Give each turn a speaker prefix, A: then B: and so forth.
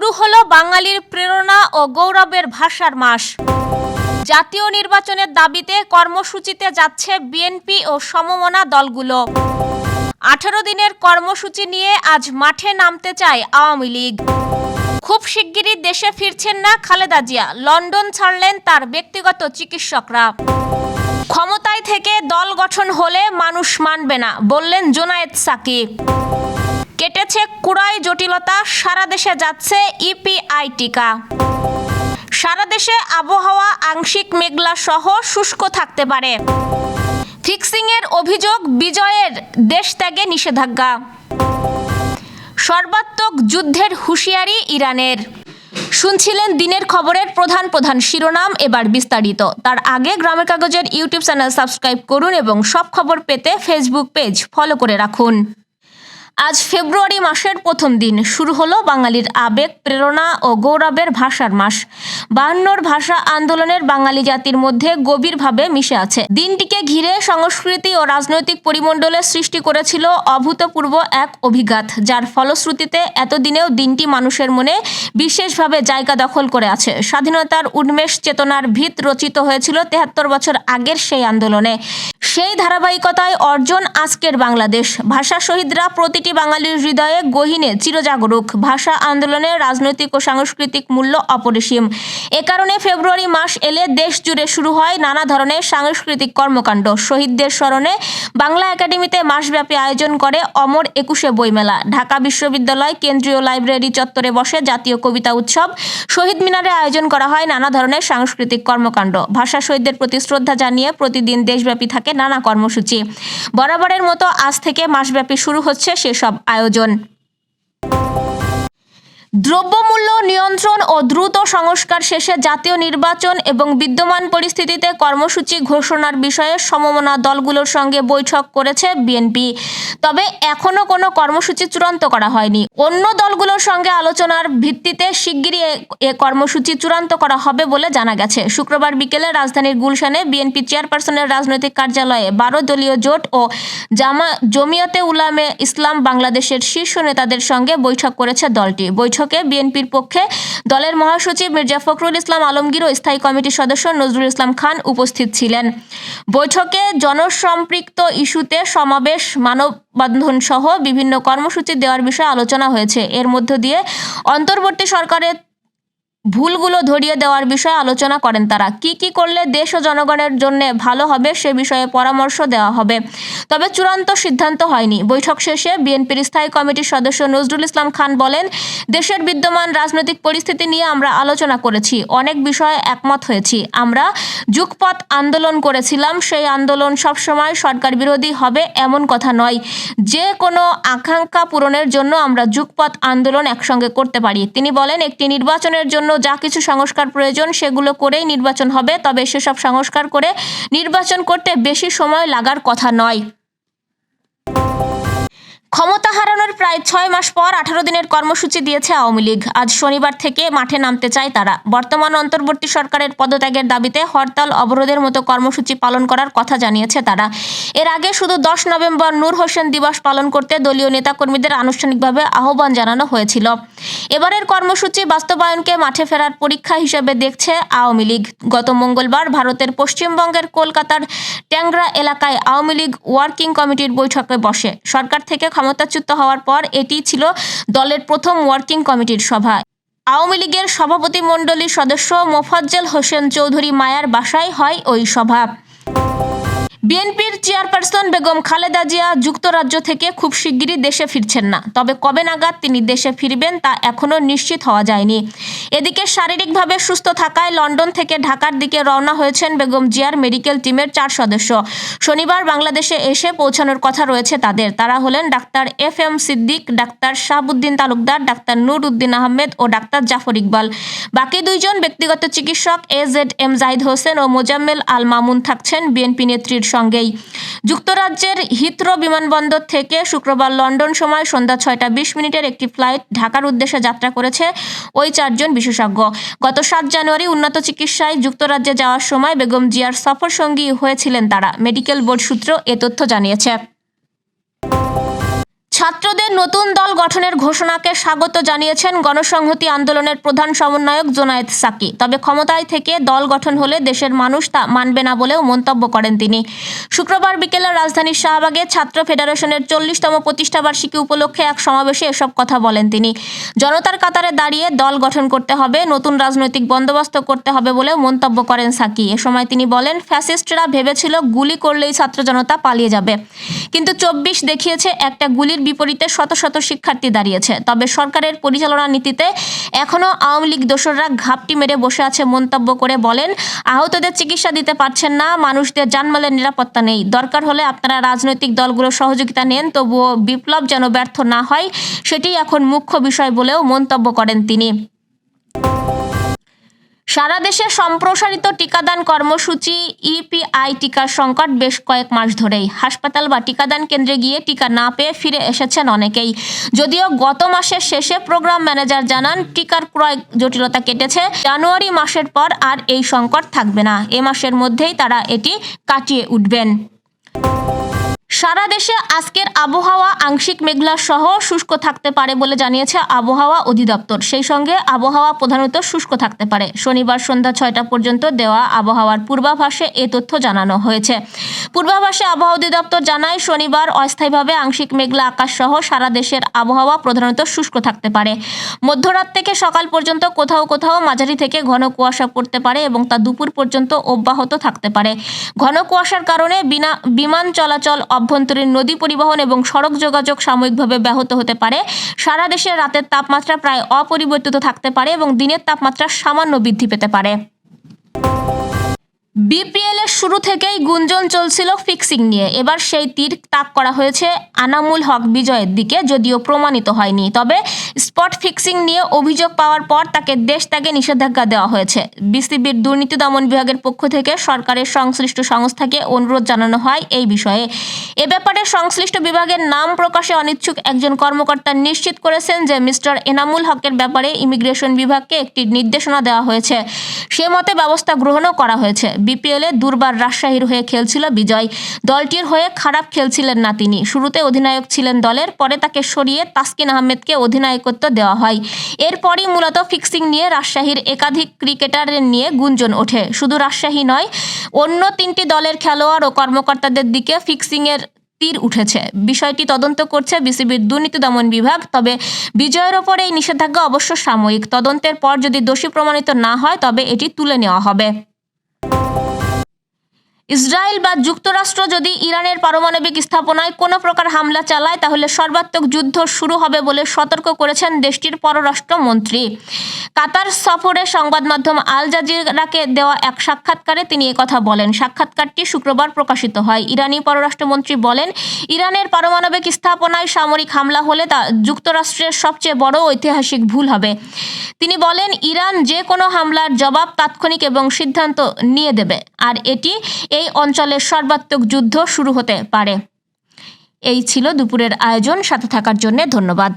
A: শুরু হলো বাঙালির প্রেরণা ও গৌরবের ভাষার মাস। জাতীয় নির্বাচনের দাবিতে কর্মসূচিতে যাচ্ছে বিএনপি ও সমমনা দলগুলো। আঠারো দিনের কর্মসূচি নিয়ে আজ মাঠে নামতে চায় আওয়ামী লীগ। খুব শিগগিরই দেশে ফিরছেন না খালেদা জিয়া, লন্ডন ছাড়লেন তার ব্যক্তিগত চিকিৎসকরা। ক্ষমতায় থেকে দল গঠন হলে মানুষ মানবে না, বললেন জোনায়েদ সাকিব। কেটেছে কুড়াই জটিলতা, সারা দেশে যাচ্ছে ইপিআই টিকা। সারা দেশে আবহাওয়া আংশিক মেঘলা সহ শুষ্ক থাকতে পারে। ফিক্সিংয়ের অভিযোগ, বিজয়ের দেশ ত্যাগে নিষেধাজ্ঞা। সর্বাত্মক যুদ্ধের হুঁশিয়ারি ইরানের। শুনছিলেন দিনের খবরের প্রধান প্রধান শিরোনাম এবার বিস্তারিত। তার আগে গ্রামের কাগজের ইউটিউব চ্যানেল সাবস্ক্রাইব করুন এবং সব খবর পেতে ফেসবুক পেজ ফলো করে রাখুন। আজ ফেব্রুয়ারি মাসের প্রথম দিন। শুরু হলো বাঙালির আবেগ প্রেরণা ও গৌরবের ভাষার মাস। বাহান্নর ভাষা আন্দোলনের বাঙালি জাতির মধ্যে গভীরভাবে মিশে আছে। দিনটিকে ঘিরে সংস্কৃতি ও রাজনৈতিক পরিমণ্ডলের সৃষ্টি করেছিল অভূতপূর্ব এক অভিঘাত, যার ফলশ্রুতিতে এতদিনেও দিনটি মানুষের মনে বিশেষভাবে জায়গা দখল করে আছে। স্বাধীনতার উন্মেষ চেতনার ভিত রচিত হয়েছিল তেহাত্তর বছর আগের সেই আন্দোলনে। সেই ধারাবাহিকতায় অর্জন আজকের বাংলাদেশ। ভাষা শহীদরা প্রতিটি বাঙালির হৃদয়ে গহীনে চিরজাগরুক। ভাষা আন্দোলনের রাজনৈতিক ও সাংস্কৃতিক মূল্য অপরিসীম। এ কারণে ফেব্রুয়ারি মাস এলে দেশ জুড়ে শুরু হয় নানা ধরনের সাংস্কৃতিক কর্মকাণ্ড। শহীদদের স্মরণে বাংলা একাডেমিতে মাসব্যাপী আয়োজন করে অমর একুশে বইমেলা। ঢাকা বিশ্ববিদ্যালয় কেন্দ্রীয় লাইব্রেরি চত্বরে বসে জাতীয় কবিতা উৎসব, শহীদ মিনারে আয়োজন করা হয় নানা ধরনের সাংস্কৃতিক কর্মকাণ্ড। ভাষা শহীদদের প্রতি শ্রদ্ধা জানিয়ে প্রতিদিন দেশব্যাপী থাকে নানা কর্মসূচি। বরাবরের মতো আজ থেকে মাসব্যাপী শুরু হচ্ছে সেসব আয়োজন। দ্রব্যমূল্য নিয়ন্ত্রণ ও দ্রুত সংস্কার শেষে জাতীয় নির্বাচন এবং বিদ্যমান পরিস্থিতিতে কর্মসূচি ঘোষণার বিষয়ে সমমনা দলগুলোর সঙ্গে বৈঠক করেছে বিএনপি। তবে এখনও কোনো কর্মসূচি চূড়ান্ত করা হয়নি। অন্য দলগুলোর সঙ্গে আলোচনার ভিত্তিতে শিগগিরই এ- কর্মসূচি চূড়ান্ত করা হবে বলে জানা গেছে। শুক্রবার বিকেলে রাজধানীর গুলশানে বিএনপি চেয়ারপারসনের রাজনৈতিক কার্যালয়ে বারো দলীয় জোট ও জামা, জমিয়তে উলামে ইসলাম বাংলাদেশের শীর্ষ নেতাদের সঙ্গে বৈঠক করেছে দলটি। বৈঠকে বিএনপির পক্ষে দলের মহাসচিব মির্জা ফখরুল ইসলাম আলমগীর ও স্থায়ী কমিটির সদস্য নজরুল ইসলাম খান উপস্থিত ছিলেন। বৈঠকে জনসম্পৃক্ত ইস্যুতে সমাবেশ মানববন্ধন সহ বিভিন্ন কর্মসূচি দেওয়ার বিষয়ে আলোচনা হয়েছে। এর মধ্য দিয়ে অন্তর্বর্তী সরকারের ভুলগুলো ধরিয়ে দেওয়ার বিষয়ে আলোচনা করেন তারা। কি কি করলে দেশ ও জনগণের জন্য ভালো হবে সে বিষয়ে পরামর্শ দেওয়া হবে। তবে চূড়ান্ত সিদ্ধান্ত হয়নি। বৈঠক শেষে বিএনপির স্থায়ী কমিটির সদস্য নজরুল ইসলাম খান বলেন, দেশের বিদ্যমান রাজনৈতিক পরিস্থিতি নিয়ে আমরা আলোচনা করেছি, অনেক বিষয়ে একমত হয়েছি। আমরা যুগপথ আন্দোলন করেছিলাম, সেই আন্দোলন সবসময় সরকার বিরোধী হবে এমন কথা নয়। যে কোনো আকাঙ্ক্ষা পূরণের জন্য আমরা যুগপথ আন্দোলন একসঙ্গে করতে পারি। তিনি বলেন, একটি নির্বাচনের জন্য যা কিছু সংস্কার প্রয়োজন সেগুলো করেই নির্বাচন হবে, তবে সেসব সংস্কার করে নির্বাচন করতে বেশি সময় লাগার কথা নয়। ক্ষমতা হারানোর প্রায় ছয় মাস পর আঠারো দিনের কর্মসূচি দিয়েছে আওয়ামী লীগ। আজ শনিবার থেকে মাঠে নামতে চায় তারা। বর্তমান অন্তর্বর্তী সরকারের পদত্যাগের দাবিতে হরতাল অবরোধের মতো কর্মসূচি পালন করার কথা জানিয়েছে তারা। এর আগে শুধু দশ নভেম্বর নূর হোসেন দিবস পালন করতে দলীয় নেতাকর্মীদের আনুষ্ঠানিকভাবে আহ্বান জানানো হয়েছিল। এবারের কর্মসূচি বাস্তবায়নকে মাঠে ফেরার পরীক্ষা হিসেবে দেখছে আওয়ামী লীগ। গত মঙ্গলবার ভারতের পশ্চিমবঙ্গের কলকাতার ট্যাংরা এলাকায় আওয়ামী লীগ ওয়ার্কিং কমিটির বৈঠকে বসে। সরকার থেকে ক্ষমতাচ্যুত হওয়ার পর এটি ছিল দলের প্রথম ওয়ার্কিং কমিটির সভা। আওয়ামী লীগের সভাপতিমণ্ডলীর সদস্য মোফাজ্জল হোসেন চৌধুরী মায়ার বাসায় হয় ওই সভা। বিএনপির চেয়ারপারসন বেগম খালেদা জিয়া যুক্তরাজ্য থেকে খুব শিগগিরই দেশে ফিরছেন না। তবে কবে নাগাদ তিনি দেশে ফিরবেন তা এখনও নিশ্চিত হওয়া যায়নি। এদিকে শারীরিকভাবে সুস্থ থাকায় লন্ডন থেকে ঢাকার দিকে রওনা হয়েছেন বেগম জিয়ার মেডিকেল টিমের চার সদস্য। শনিবার বাংলাদেশে এসে পৌঁছানোর কথা রয়েছে তাদের। তারা হলেন doctor F M Siddique, doctor Shahabuddin Talukdar, doctor Nur Uddin Ahmed ও ডাক্তার জাফর ইকবাল। বাকি দুইজন ব্যক্তিগত চিকিৎসক A Z M Zahid Hossain ও মোজাম্মেল আল মামুন থাকছেন বিএনপি নেত্রীর সঙ্গেই। যুক্তরাজ্যের হিথ্রো বিমানবন্দর থেকে শুক্রবার লন্ডন সময় সন্ধ্যা ছয়টা বিশ মিনিটের একটি ফ্লাইট ঢাকার উদ্দেশ্যে যাত্রা করেছে ওই চারজন বিশেষজ্ঞ। গত সাত জানুয়ারি উন্নত চিকিৎসায় যুক্তরাজ্যে যাওয়ার সময় বেগম জিয়ার সফর সঙ্গী হয়েছিলেন তারা। মেডিকেল বোর্ড সূত্র এ তথ্য জানিয়েছে। ছাত্রদের নতুন দল গঠনের ঘোষণাকে স্বাগত জানিয়েছেন গণসংহতি আন্দোলনের প্রধান সমন্বয়ক জোনায়েদ সাকি। তবে ক্ষমতায় থেকে দল গঠন হলে দেশের মানুষ তা মানবে না বলেও মন্তব্য করেন তিনি। শুক্রবার বিকেলে রাজধানীর শাহবাগে ছাত্র ফেডারেশনের চল্লিশতম প্রতিষ্ঠাবার্ষিকী উপলক্ষে এক সমাবেশে এসব কথা বলেন তিনি। জনতার কাতারে দাঁড়িয়ে দল গঠন করতে হবে, নতুন রাজনৈতিক বন্দোবস্ত করতে হবে বলেও মন্তব্য করেন সাকি। এ সময় তিনি বলেন, ফ্যাসিস্টরা ভেবেছিল গুলি করলেই ছাত্র জনতা পালিয়ে যাবে। কিন্তু চব্বিশ দেখিয়েছে একটা গুলির বিপরীতে শত শত শিক্ষার্থী দাঁড়িয়েছে। তবে সরকারের পরিচালনা নীতিতে এখনও আওয়ামী লীগ দোসররা ঘাপটি মেরে বসে আছে মন্তব্য করে বলেন, আহতদের চিকিৎসা দিতে পারছেন না, মানুষদের জানমালের নিরাপত্তা নেই। দরকার হলে আপনারা রাজনৈতিক দলগুলোর সহযোগিতা নেন, তবুও বিপ্লব যেন ব্যর্থ না হয়, সেটি এখন মুখ্য বিষয় বলেও মন্তব্য করেন তিনি। সারা দেশে সম্প্রসারিত টিকাদান কর্মসূচি, ইপিআই টিকার সংকট বেশ কয়েক মাস ধরেই। হাসপাতাল বা টিকাদান কেন্দ্রে গিয়ে টিকা না পেয়ে ফিরে এসেছেন অনেকেই। যদিও গত মাসের শেষে প্রোগ্রাম ম্যানেজার জানান, টিকার ক্রয় জটিলতা কেটেছে। জানুয়ারি মাসের পর আর এই সংকট থাকবে না। এ মাসের মধ্যেই তারা এটি কাটিয়ে উঠবেন। সারা দেশে আজকের আবহাওয়া আংশিক মেঘলা সহ শুষ্ক থাকতে পারে বলে জানিয়েছে আবহাওয়া অধিদপ্তর। সেই সঙ্গে আবহাওয়া প্রধানত শুষ্ক থাকতে পারে। শনিবার সন্ধ্যা ছয়টা পর্যন্ত দেওয়া আবহাওয়ার পূর্বাভাসে এ তথ্য জানানো হয়েছে। পূর্বাভাসে আবহাওয়া অধিদপ্তর জানায়, শনিবার অস্থায়ীভাবে আংশিক মেঘলা আকাশ সহ সারা দেশের আবহাওয়া প্রধানত শুষ্ক থাকতে পারে। মধ্যরাত থেকে সকাল পর্যন্ত কোথাও কোথাও মাঝারি থেকে ঘন কুয়াশা পড়তে পারে এবং তা দুপুর পর্যন্ত অব্যাহত থাকতে পারে। ঘন কুয়াশার কারণে বিনা বিমান চলাচল অভ্যন্তরীণ নদী পরিবহন এবং সড়ক যোগাযোগ সাময়িকভাবে ব্যাহত হতে পারে। সারা দেশে রাতের তাপমাত্রা প্রায় অপরিবর্তিত থাকতে পারে এবং দিনের তাপমাত্রা সামান্য বৃদ্ধি পেতে পারে। বিপিএল এর শুরু থেকেই গুঞ্জন চলছিল ফিক্সিং নিয়ে। এবার সেই তীর তাক করা হয়েছে আনামুল হক বিজয়ের দিকে, যদিও প্রমাণিত হয়নি। তবে স্পট ফিক্সিং নিয়ে অভিযোগ পাওয়ার পর তাকে দেশ ত্যাগে নিষেধাজ্ঞা দেওয়া হয়েছে। বিসিবির দুর্নীতি দমন বিভাগের পক্ষ থেকে সরকারের সংশ্লিষ্ট সংস্থাকে অনুরোধ জানানো হয় এই বিষয়ে। এ ব্যাপারে সংশ্লিষ্ট বিভাগের নাম প্রকাশে অনিচ্ছুক একজন কর্মকর্তা নিশ্চিত করেছেন যে মিস্টার এনামুল হকের ব্যাপারে ইমিগ্রেশন বিভাগকে একটি নির্দেশনা দেওয়া হয়েছে। সে মতে ব্যবস্থা গ্রহণও করা হয়েছে। বিপিএলে দুর্বার রাজশাহীর হয়ে খেলছিল বিজয়। দলটির হয়ে খারাপ খেলছিলেন না তিনি। শুরুতে অধিনায়ক ছিলেন দলের, পরে তাকে সরিয়ে তাসকিন আহমেদকে অধিনায়কত্ব দেওয়া হয়। এরপরই মূলত ফিক্সিং নিয়ে রাজশাহীর একাধিক ক্রিকেটারের নিয়ে গুঞ্জন ওঠে। শুধু রাজশাহী নয়, অন্য তিনটি দলের খেলোয়াড় ও কর্মকর্তাদের দিকে ফিক্সিংয়ের তীর উঠেছে। বিষয়টি তদন্ত করছে বিসিবির দুর্নীতি দমন বিভাগ, তবে বিজয়ের ওপর এই নিষেধাজ্ঞা অবশ্য সাময়িক। তদন্তের পর যদি দোষী প্রমাণিত না হয়, তবে এটি তুলে নেওয়া হবে। ইসরায়েল বা যুক্তরাষ্ট্র যদি ইরানের পারমাণবিক স্থাপনায় কোনো প্রকার হামলা চালায়, তাহলে সর্বাত্মক যুদ্ধ শুরু হবে বলে সতর্ক করেছেন দেশটির পররাষ্ট্রমন্ত্রী। কাতার সফরে সংবাদ মাধ্যম আল জাজিরাকে দেওয়া এক সাক্ষাৎকারে তিনি কথা বলেন। সাক্ষাৎকারটি শুক্রবার প্রকাশিত হয়। ইরানি পররাষ্ট্রমন্ত্রী বলেন, ইরানের পারমাণবিক স্থাপনায় সামরিক হামলা হলে তা যুক্তরাষ্ট্রের সবচেয়ে বড় ঐতিহাসিক ভুল হবে। তিনি বলেন, ইরান যে কোনো হামলার জবাব তাৎক্ষণিক এবং সিদ্ধান্ত নিয়ে দেবে, আর এটি এই অঞ্চলের সর্বাত্মক যুদ্ধ শুরু হতে পারে। এই ছিল দুপুরের আয়োজন। সাথে থাকার জন্য ধন্যবাদ।